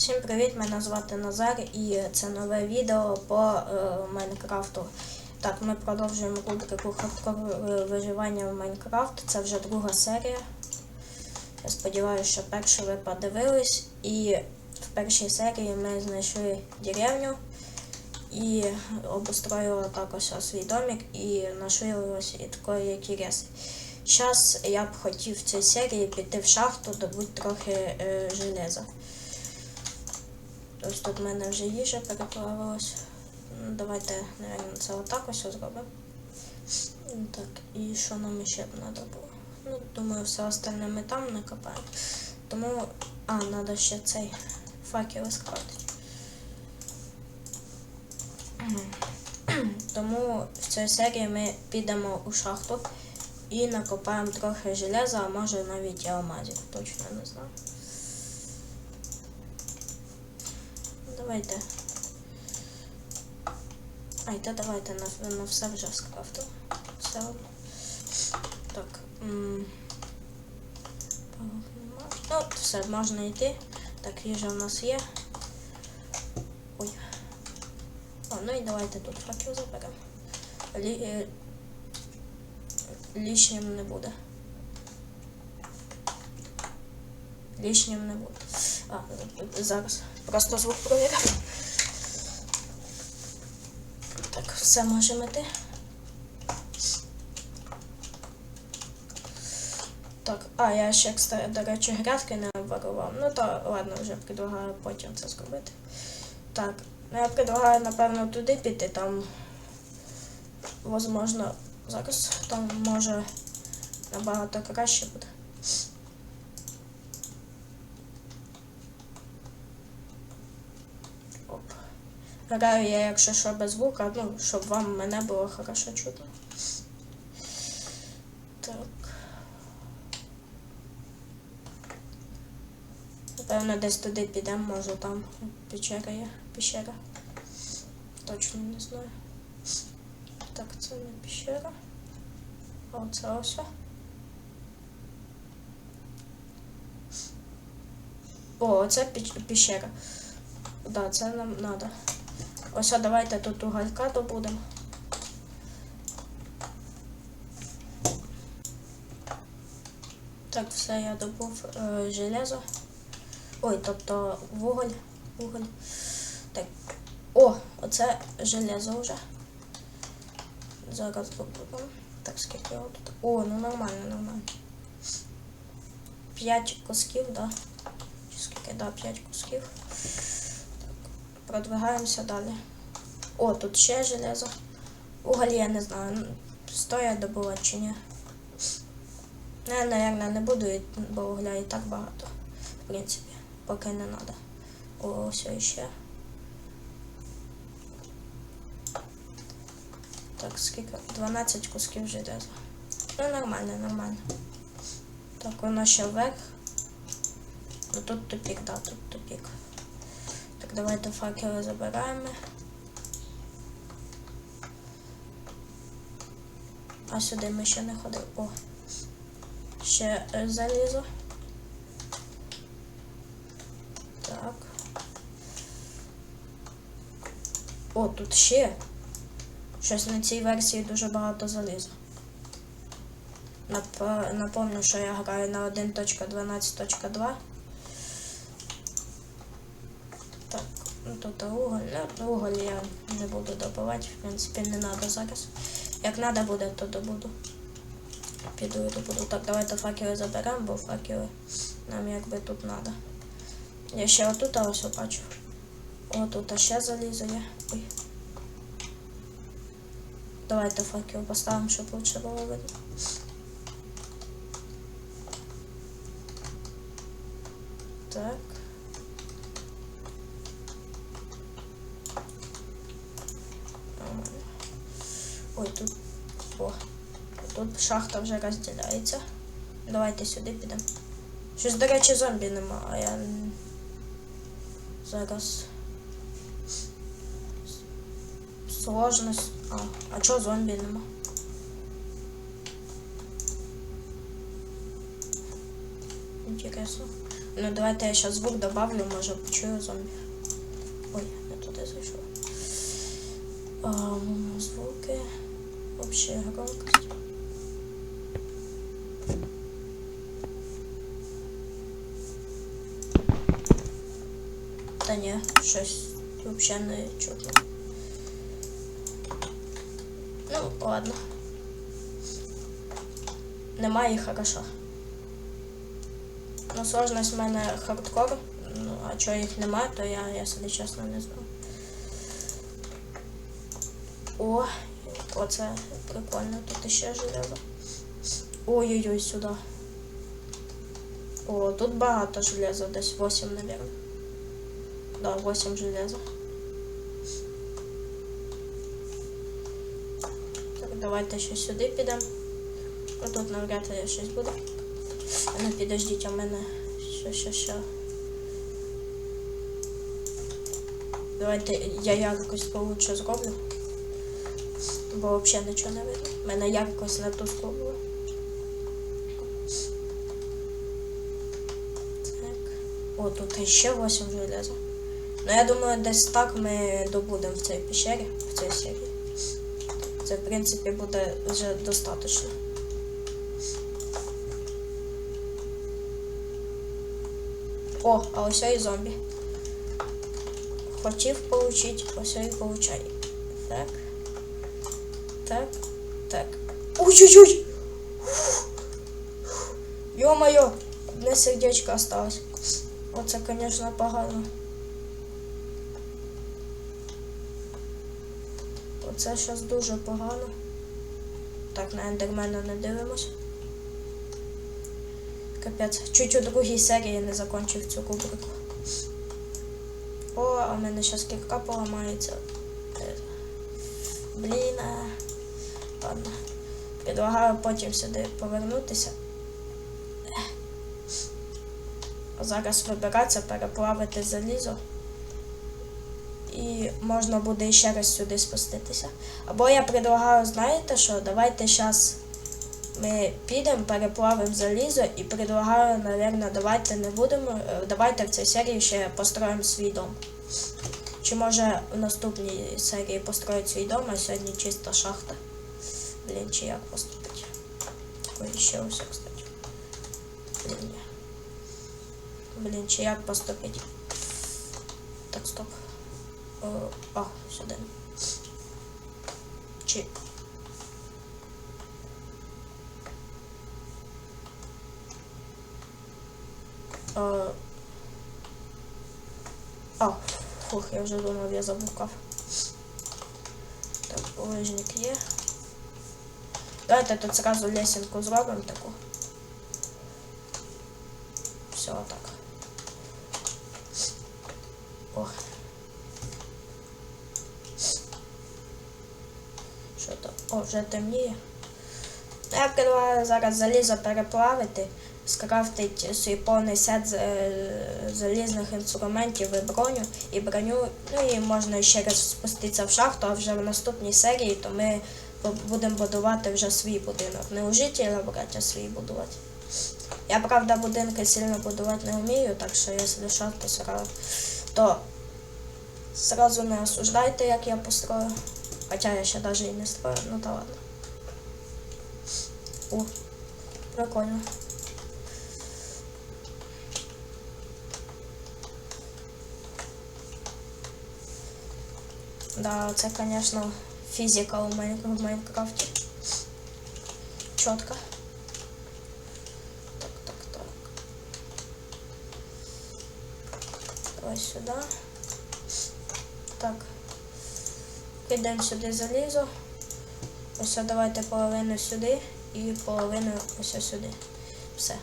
Всім привіт! Мене звати Назар і це нове відео по е, Майнкрафту. Так, ми продовжуємо рубрику хардкор виживання в Майнкрафт. Це вже друга серія. Я сподіваюся, що першу ви подивились. І в першій серії ми знайшли деревню і обустроїли так ось свій домик і знайшли ось і такої які реси. Зараз я б хотів в цій серії піти в шахту, добути трохи е, железа. Ось тут в мене вже їжа переплавилась. Ну, Давайте, наверное, це отак ось зробимо. Так, і що нам ще б треба було? Ну, думаю, все остальне ми там накопаємо. Тому. А, треба ще цей факел скрафтити. Тому в цій серії ми підемо у шахту і накопаємо трохи железа, а може навіть і алмазів, точно не знаю. Давайте. Ай, та давайте на, на все вже скрафтив. Все одно. Так. м, палок нема. Ну, от все, можна йти. Так, їжа в нас є. Ой. О, ну і давайте тут факел заберемо. Лі, е, лишнім не буде. Лишнім не буде. А, зараз. Просто звук провіряю. Так, все можемо йти. Так, а, я ще, до речі, грядки не обварував. Ну то ладно, вже предлагаю потім це зробити. Так, ну я предлагаю, напевно, туди піти, там, возможно, зараз там може набагато краще буде. Граю я, якщо що, без звука, ну, щоб вам мене було хорошо чутно. Так. Напевно, десь туди підемо, може там печера є. Пещера. Точно не знаю. Так, це не пещера. А оце ось. О, піч- пещера. Да, це нам надо. Ось, давайте тут уголька добудемо. Так, все, я добув е, железо. Ой, тобто вуголь. Вуголь. Так. О, оце железо вже. Зараз добудемо. Так, скільки його тут? О, ну нормально, нормально. П'ять кусків, да. Скільки, да, п'ять кусків. Продвигаємося далі. О, тут ще железо. Уголь я не знаю, ну, стоять добувати чи ні. Я, наверное, не буду, бо угля і так багато. В принципі, поки не треба. О, все ще. Так, скільки? 12 кусків железа. Ну, нормально, нормально. Так, воно ще вверх. Ну тут тупік, да, тут тупік. Давайте факели забираємо. А сюди ми ще не ходили. О. Ще е, залізо. Так. О, тут ще. Щось на цій версії дуже багато заліза. Напомню, що я граю на 1.12.2. Так, ну тут уголь. Ну, уголь я не буду добувати, в принципі, не треба зараз. Як треба буде, то добуду. Піду і добуду. Так, давайте факели заберемо, бо факели нам якби тут треба. Я ще отут ось бачу. О, тут ще залізо є. Ой. Давайте факел поставимо, щоб лучше було видно. Так. Нормально. Ой, тут. О. Тут шахта вже розділяється. Давайте сюди підемо. Щось, до речі, зомбі нема, а я. Зараз. Сложність. А, а чого зомбі нема? Інтересно. Ну давайте я сейчас звук добавлю, може почую зомбі. Ой, не туди зайшов. Звуки. Общая громкость. Та ні, щось взагалі не чутно. Ну, ладно. Немає хорошо. Ну, сложність в мене хардкор. Ну, а чого їх немає, то я, я собі чесно не знаю. О, оце прикольно, тут ще железо. Ой-ой-ой, сюди. О, тут багато железа, десь 8, наверное. Да, 8 железа. Так, давайте ще сюди підемо. А тут навряд ли щось буде. Ну підождіть, у мене що, що, що. Давайте я якось получше зроблю. Бо взагалі нічого не видно. У мене якось не ту зроблю. Так. О, тут ще 8 железа. Ну я думаю, десь так ми добудемо в цій пещері, в цій серії. Це, в принципі, буде вже достатньо. О, а ось і зомбі. Хотів получить, ось і получай. Так. Так. Так. Ой-ой-ой! Ё-моё! Одне сердечко осталось. Оце, конечно, погано. Оце щось дуже погано. Так, на ендермена не дивимось. Капець, чуть у другій серії не закончив цю рубрику. О, а в мене зараз кірка поламається. Блін. Ладно. Предлагаю потім сюди повернутися. Зараз вибиратися, переплавити залізо. І можна буде ще раз сюди спуститися. Або я предлагаю, знаєте що, давайте зараз ми підемо, переплавимо залізо і предлагаю, напевно, давайте не будемо. е, Давайте в цій серії ще построїмо свій дом. Чи може в наступній серії построїть свій дом, а сьогодні чиста шахта. Блін, чи як поступити? Ой, ще ось, кстати. Блін, ні. Блін, чи як поступити? Так, стоп. О, а, сюди. Чи. Е, А, фух, я вже думав, я заблукав. Так, лижник є. Давайте тут сразу лесенку зробимо таку. Все, так. О. Що то? О, вже темніє. Ну, Я предлагаю зараз залізо переплавити, скрафтити свій повний сет е, залізних інструментів і броню і броню. Ну і можна ще раз спуститися в шахту, а вже в наступній серії то ми будемо будувати вже свій будинок. Не у жителя брати, а свій будувати. Я, правда, будинки сильно будувати не вмію, так що якщо що, то сразу, то сразу не осуждайте, як я построю. Хоча я ще навіть і не строю, ну та ладно. О, прикольно. Да, це, конечно, фізика у Майн- в Майнкрафті. Чітко. Так, так, так. Давай сюди. Так. Кидаємо сюди залізо. Ось давайте половину сюди і половину ось сюди. Все.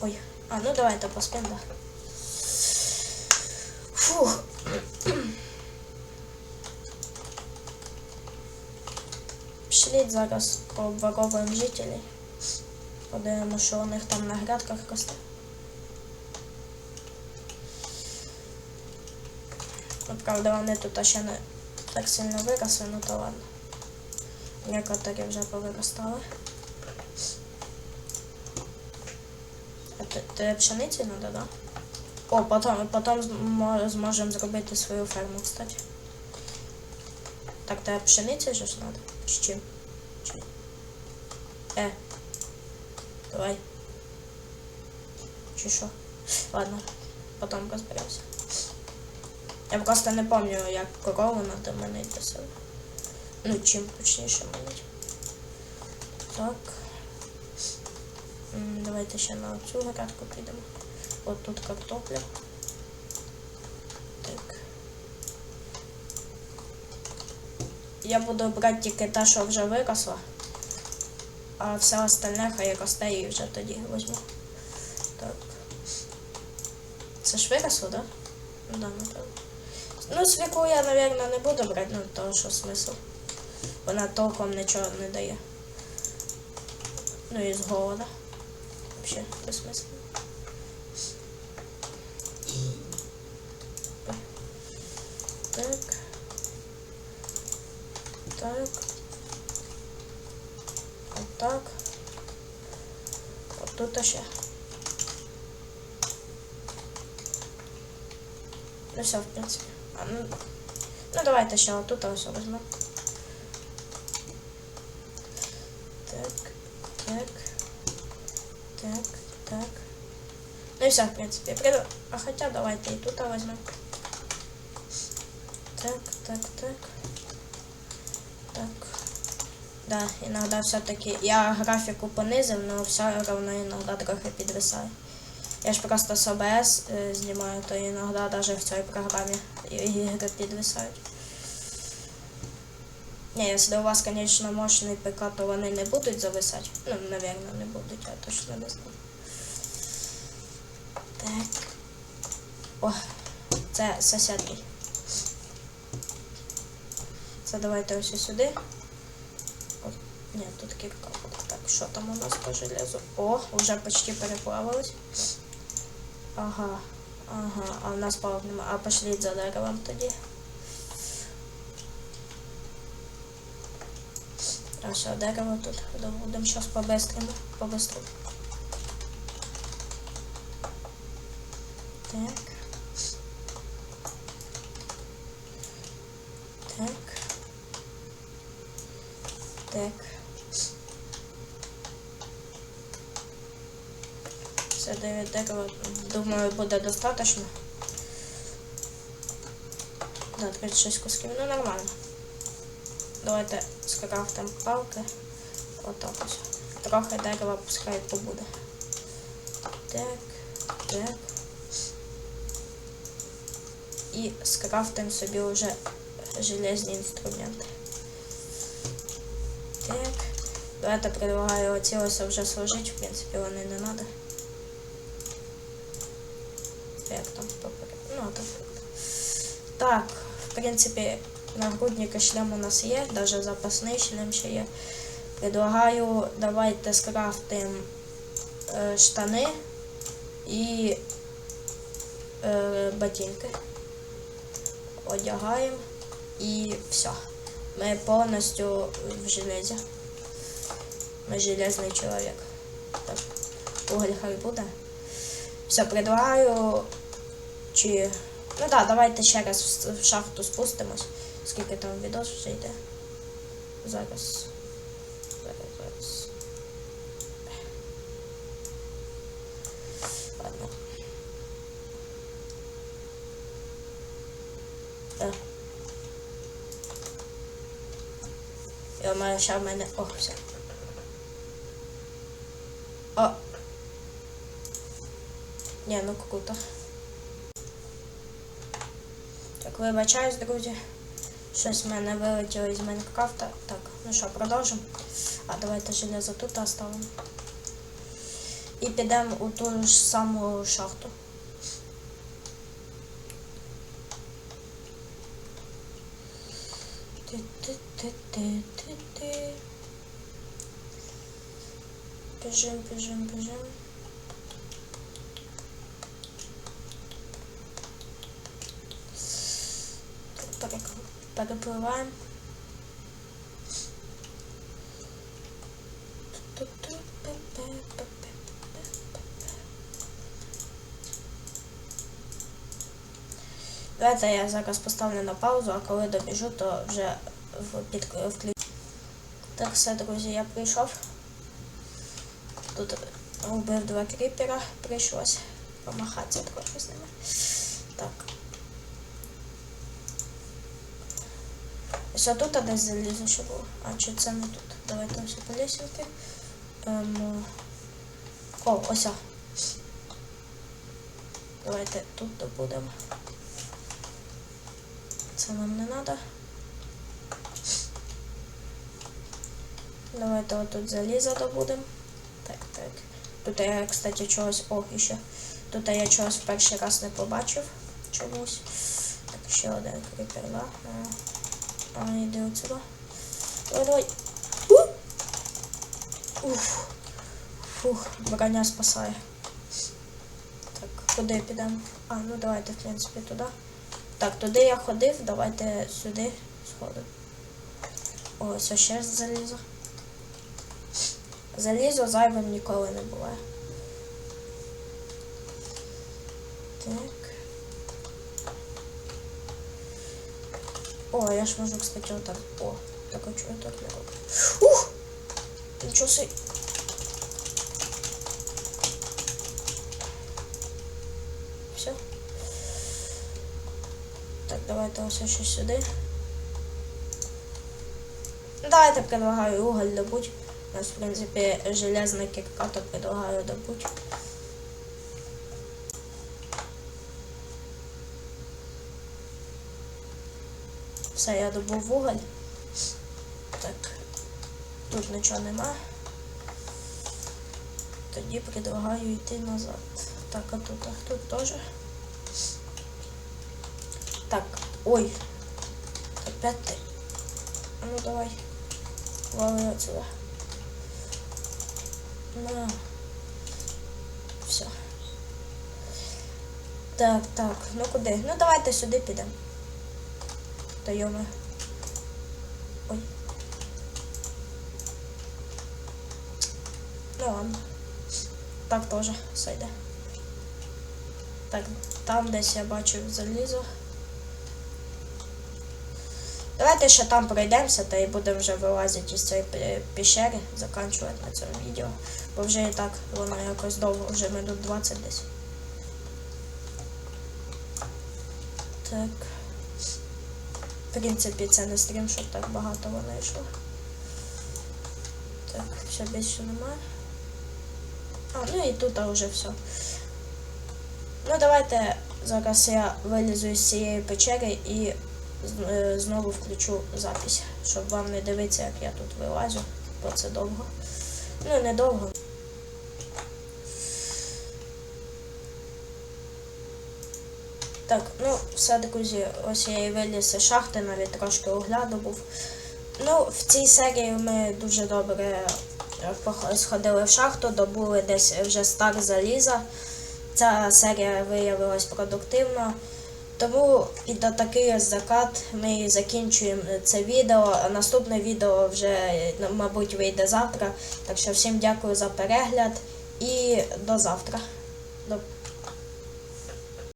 Ой. А, ну давайте поспимо, да. Пішліть зараз пообворовуємо жителей. Подивимося, що у них там на грядках росте. Правда, вони тут ще не так сильно виросли, ну то ладно. Некоторі вже повиростали. Ти пшениці треба, да? О, потім, потім зможемо зробити свою ферму, кстати. Так, тебе пшениці ж треба? З чим? Е. Давай. Чи що? Ладно, потім розберемося. Я просто не пам'ятаю, як корову надо мене до себе. Ну, чим точніше манить. Так. Давайте ще на цю грядку підемо. От тут картопля. Так. Я буду брати тільки те, що вже виросла. А все остальне хай росте і вже тоді візьму. Так. Це ж виросло, да? Ну да. Ну, свіку я, мабуть, не буду брати, ну того, що смисл. Вона толком нічого не дає. Ну і з голода. Взагалі, безсмисленно. Так. Так. Отак. От тут ще. Ну все, в принципі. А, ну, ну давайте ще отут ось візьмемо. Так, так, так, так. Ну и все, в принципе. Приду... А хотя давайте и тут возьмем. Так, так, так. Так. Да, иногда все-таки я графику понизив, но все равно иногда трохи підвисає. Я ж просто з OBS е, знімаю, то іноді навіть в цій програмі ігри підвисають. Не, если у вас, конечно, мощный ПК, то вони не будуть зависати. Ну, наверное, не будуть, я точно не знаю. Так. О, це мій. Це давайте ось сюди. Ні, тут буде. Так, що там у нас по железу? О, вже почти переплавилось. Ага, ага, а у нас палок немає. А пошліть за деревом тоді. А все, дерево тут. Будемо зараз. Так. Так. Все, 9 дерева. Думаю, буде достатньо. Да, 36 кусків. Ну, нормально. Давайте скрафтимо палки. Отак ось. Трохи дерева пускай побуде. Так, так. І скрафтимо собі вже железні інструменти. Так. Давайте предлагаю оці ось вже сложити, в принципі, вони не треба. Так, в принципі, нагрудник і шлем у нас є, навіть запасний шлем ще є. Предлагаю, давайте скрафтимо е, штани і е, ботинки. Одягаємо і все. Ми повністю в железі. Ми железний чоловік. Так, уголь хай буде. Все, предлагаю. Чи. Ну так, да, давайте ще раз в в шахту спустимось. Скільки там відос вже йде. Зараз. Зараз, зараз. Ладно. Е. Я маю ще в мене. О, все. О. Ні, ну круто. Так, вибачаюсь, друзі. Щось в мене вилетіло із Майнкрафта. Так, ну що, продовжимо. А давайте железо тут оставимо. І підемо у ту ж саму шахту. Ти-ти-ти-ти-ти-ти. Біжим, біжим, Подопливаємо. Давайте я зараз поставлю на паузу, а коли добіжу, то вже включу. Так, все, друзі, я прийшов. Тут вбив два кріпера, прийшлось помахатися трохи з ними. Так. Ось тут десь залізо, що було. А чи це не тут? Давайте ось по лісінки. Ем... О, ось. Давайте тут добудемо. Це нам не треба. Давайте отут залізо добудемо. Так, так. Тут я, кстати, чогось. О, і ще. Тут я чогось в перший раз не побачив чомусь. Так, ще один кріпер, да? А, а йди отсюди. Давай, давай. Уф. Фух, броня спасає. Так, куди підемо? А, ну давайте, в принципі, туди. Так, туди я ходив, давайте сюди сходимо. О, ось ще залізо. Залізо зайвим ніколи не буває. Так. О, я ж можу, кстати, отак. О, так а чого я так? Ух! Нічого си. Все. Так, давайте ось ще сюди. Давайте предлагаю уголь добуть. У нас, в принципі, железна кірка, то предлагаю добуть. Все, я добув вуголь. Так. Тут нічого нема. Тоді предлагаю йти назад. Так, а тут, а тут теж. Так, ой. Опять ти. А ну давай. Вали отсюда. На. Все. Так, так, ну куди? Ну давайте сюди підемо. Та йоме. Ой. Ну ладно. Так теж сойде. Так, там десь я бачу залізо. Давайте ще там пройдемося та і будемо вже вилазити із цієї пе- пещери, закінчувати на цьому відео. Бо вже і так воно якось довго, вже минут 20 десь. Так. Принципі, це не стрім, щоб так багато воно йшло. Так, все більше немає. А, ну і тут вже все. Ну давайте зараз я вилізу із цієї печери і е, знову включу запись, щоб вам не дивитися, як я тут вилазю, бо це довго. Ну, не Так, ну все, друзі, ось я і виліз із шахти, навіть трошки огляду був. Ну, в цій серії ми дуже добре е, сходили в шахту, добули десь вже стар заліза. Ця серія виявилась продуктивна. Тому під такий ось закат ми закінчуємо це відео. Наступне відео вже, е, мабуть, вийде завтра. Так що всім дякую за перегляд і до завтра. До